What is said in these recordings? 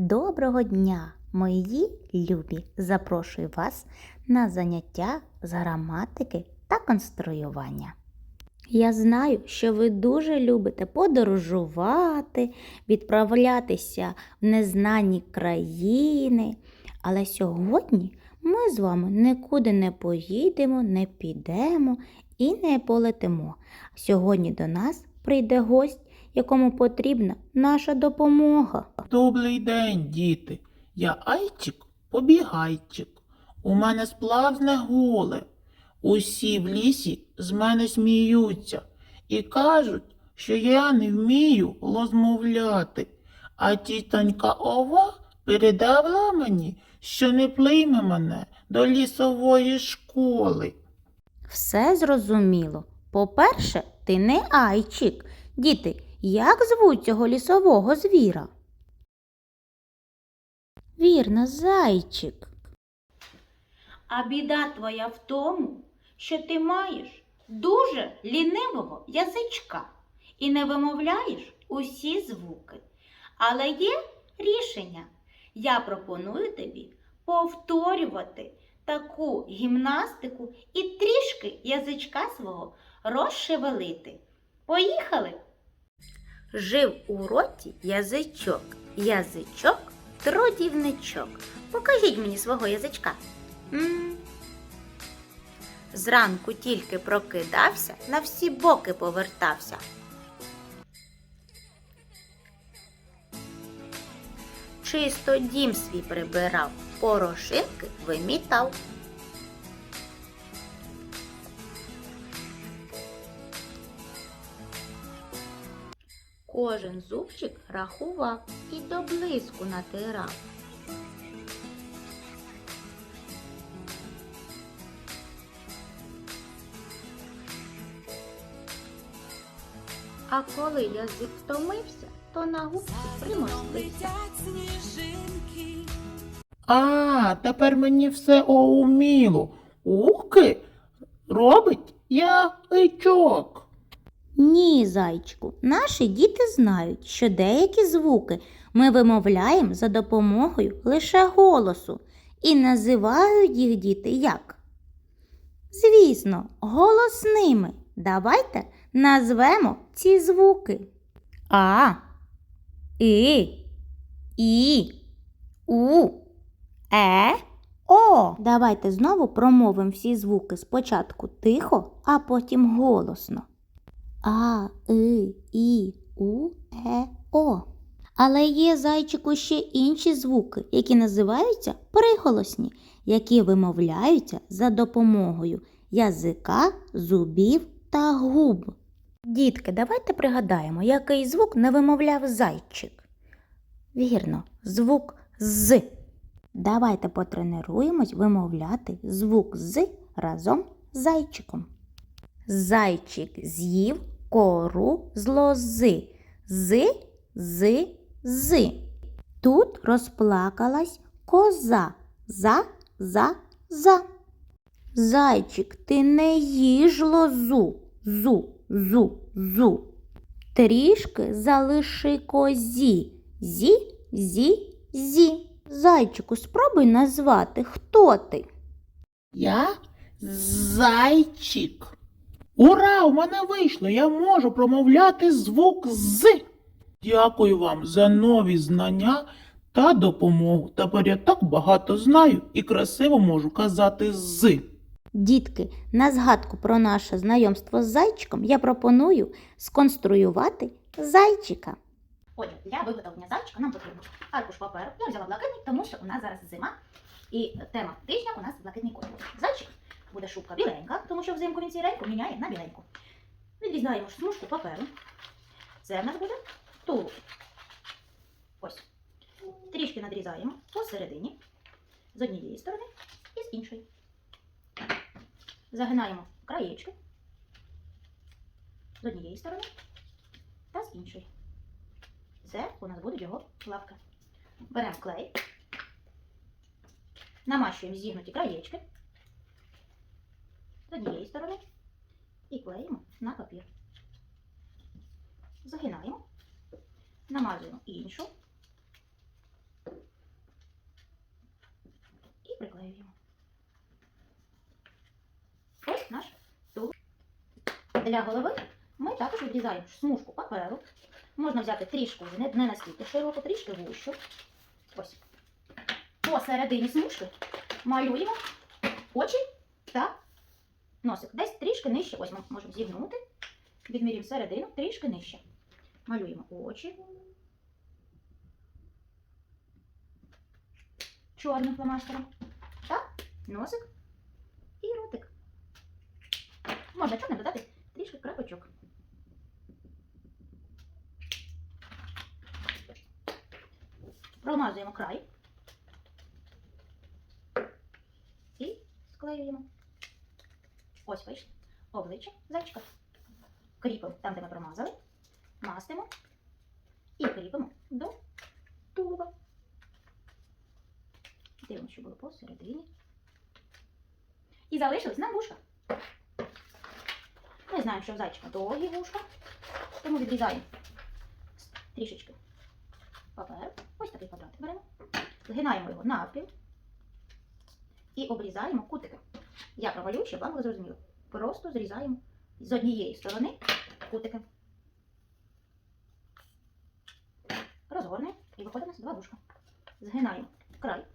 Доброго дня, мої любі! Запрошую вас на заняття з граматики та конструювання. Я знаю, що ви дуже любите подорожувати, відправлятися в незнані країни, але сьогодні ми з вами нікуди не поїдемо, не підемо і не полетимо. Сьогодні до нас прийде гость, якому потрібна наша допомога. Добрий день, діти. Я Айчик побігайчик. У мене сплавне голе. Усі в лісі з мене сміються і кажуть, що я не вмію розмовляти. А тітонька Ова передала мені, що не прийме мене до лісової школи. Все зрозуміло. По-перше, ти не айчик. Діти, як звуть цього лісового звіра? Вірно, зайчик. А біда твоя в тому, що ти маєш дуже лінивого язичка і не вимовляєш усі звуки. Але є рішення. Я пропоную тобі повторювати таку гімнастику і трішки язичка свого розшевелити. Поїхали! Жив у роті язичок, язичок трудівничок. Покажіть мені свого язичка. м Зранку тільки прокидався, на всі боки повертався. Чисто дім свій прибирав, порошинки вимітав. Кожен зубчик рахував і до блиску натирав. А коли язик втомився, то на губці примостився. А, тепер мені все оуміло. Ухки робить яичок. Ні, зайчику, наші діти знають, що деякі звуки ми вимовляємо за допомогою лише голосу і називають їх діти як? Звісно, голосними. Давайте назвемо ці звуки. А, І, І, У, Е, О. Давайте знову промовимо всі звуки спочатку тихо, а потім голосно. А, И, І, У, Е, О. Але є зайчику ще інші звуки, які називаються приголосні, які вимовляються за допомогою язика, зубів та губ. Дітки, давайте пригадаємо, який звук не вимовляв зайчик. Вірно, звук з. Давайте потренуємось вимовляти звук з разом з зайчиком. Зайчик з'їв кору з лози. З, з, з. Тут розплакалась коза. За, за, за. Зайчик, ти не їж лозу. Зу, зу, зу. Трішки залиши козі. Зі, зі, зі. Зайчику, спробуй назвати, хто ти. Я зайчик. Ура! У мене вийшло! Я можу промовляти звук з. Дякую вам за нові знання та допомогу. Тепер я так багато знаю і красиво можу казати з. Дітки, на згадку про наше знайомство з зайчиком я пропоную сконструювати зайчика. Отже, для виготовлення зайчика нам потрібно аркуш паперу. Я взяла блакитний, тому що у нас зараз зима. І тема тижня у нас блакитний колір. Зайчик буде шубка біленька, тому що взимку він сіреньку міняє на біленьку. Відрізаємо смужку паперу. Це в нас буде тулуб. Ось. Трішки надрізаємо посередині з однієї сторони і з іншої. Загинаємо краєчки з однієї сторони та з іншої. Це у нас будуть його лапки. Беремо клей, намащуємо зігнуті краєчки з однієї сторони і клеїмо на папір. Загинаємо, намазуємо іншу склеюємо. Ось наш тулуб. Для голови ми також відрізаємо смужку паперу. Можна взяти трішку, не, не наскільки широко, трішки вущу. Ось. Посередині смужки малюємо очі та носик. Десь трішки нижче. Ось ми можемо зігнути. Відмірюємо середину, трішки нижче. Малюємо очі. Чорним фломастером. Та носик і ротик. Можна чорним додати трішки крапочок. Промазуємо край. І склеюємо. Ось вийшло. Обличчя зайчика. Кріпимо там, де ми промазали. Мастимо. І кріпимо до тулуба. Дивимося, що було посередині. І залишились нам вушка. Ми знаємо, що в зайчика довгі вушка, тому відрізаємо трішечки паперу. Ось такий квадратик беремо. Згинаємо його навпіл і обрізаємо кутики. Я провалю, щоб вам зрозуміло. Просто зрізаємо з однієї сторони кутики. Розгорнемо і виходить нас два вушка. Згинаємо край,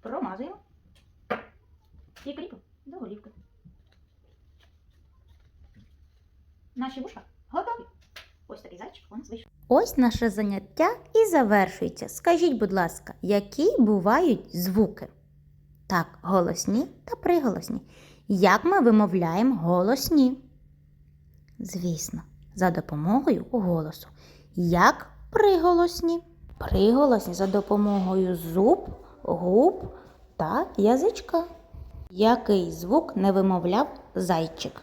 промазуємо і кріпимо до голівки. Наші вушка готові. Ось такий зайчик у нас вийшов. Ось наше заняття і завершується. Скажіть, будь ласка, які бувають звуки? Так, голосні та приголосні. Як ми вимовляємо голосні? Звісно, за допомогою голосу. Як приголосні? Приголосні за допомогою зуб, губ та язичка. Який звук не вимовляв зайчик?